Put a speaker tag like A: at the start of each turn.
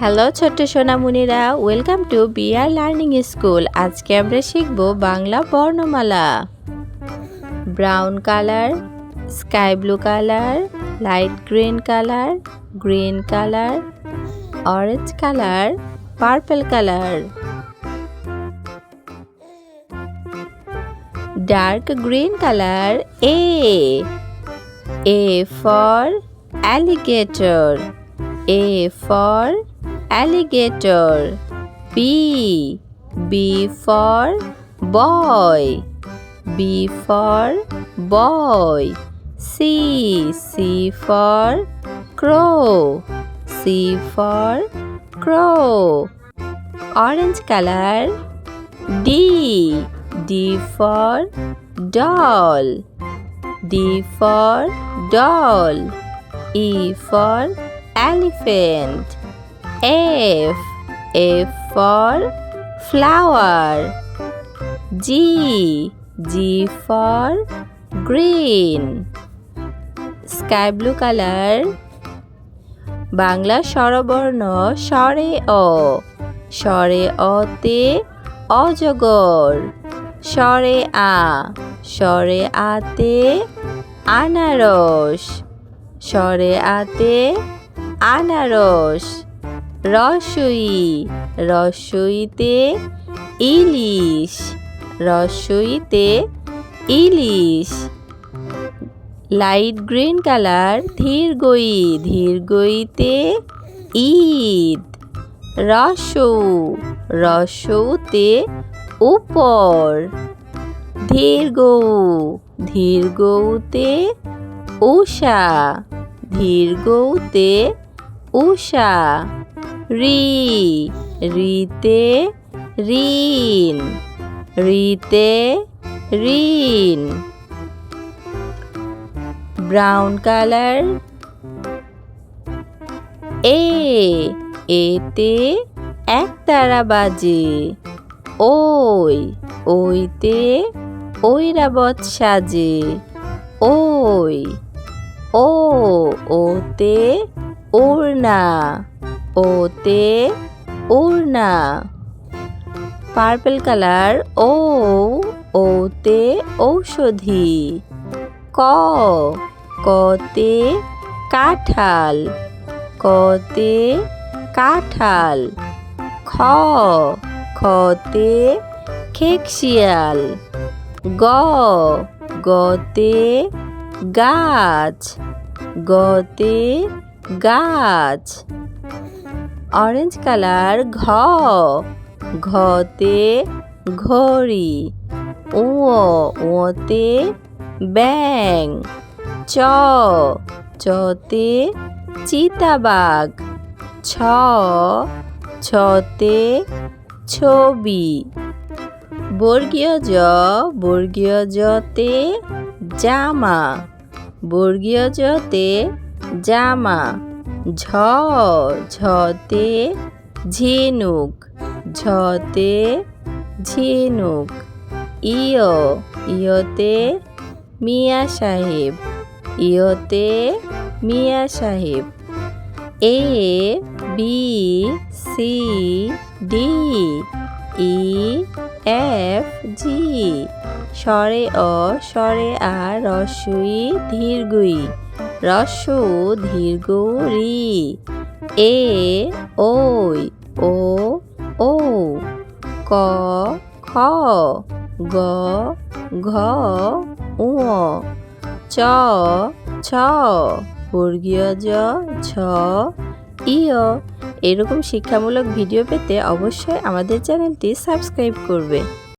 A: Hello ছোট্ট সোনামুনিরা welcome to BR learning school. আজকে আমরা শিখব বাংলা বর্ণমালা। Brown colour, sky blue colour, light green colour green colour, orange colour, purple colour. Dark green colour A A for alligator A for alligator. B. B for boy. B for boy. C. C for crow. C for crow. Orange color. D. D for doll. D for doll. E for elephant. F. F for flower. G. G for green. Sky blue color. Bangla স্বরবর্ণ স্বরে অ স্বরে অতে অজগর স্বরে আ স্বরে আতে আনারস স্বরে আতে আনারস রসই, রসইতে ইলিশ রসইতে ইলিশ। লাইট গ্রিন কালার, ধীর গই, ধীর গইতে ঈদ। রসৌ রসৌতে উপর। ধীর গৌ, ধীর গৌতে উষা, ধীর গৌতে উষা। রি, রিতে ঋণ রিতে ঋণ। ব্রাউন কালার এ এতে এক তারা বাজে। ওই, ওইতে ঐরাবত সাজে। ওই, ও, ওতে ওড়না। ওতে ওড়না পার্পল কালার ও, ওতে ঔষধি। ক, কতে কাঁঠাল। কতে কাঁঠাল। খ খতে খেকশিয়াল। গ, গতে গাছ। গতে গাছ। অরেঞ্জ কালার ঘ, ঘতে ঘড়ি, ও, ওতে ব্যাং চ, চতে চিতাবাঘ, ছ, ছতে ছবি। বর্গীয় জ, বর্গীয় জতে জামা, বর্গীয় জতে জামা। ঝ ঝতে ঝিনুক ঝতে ঝিনুক। ইয়, ইয়তে মিয়া সাহেব, ইয়তে মিয়া সাহেব। A, B, C, D, E, F, G. স্বরে অ, স্বরে আ রস্বই ধীর্ঘই রস্য দীর্ঘ রি এ, ওই, ও ও। ক, খ, গ, ঘ উ চ, ছ, বর্গীয় জ ছ ইয় এরকম শিক্ষামূলক ভিডিও পেতে অবশ্যই আমাদের চ্যানেলটি সাবস্ক্রাইব করবে।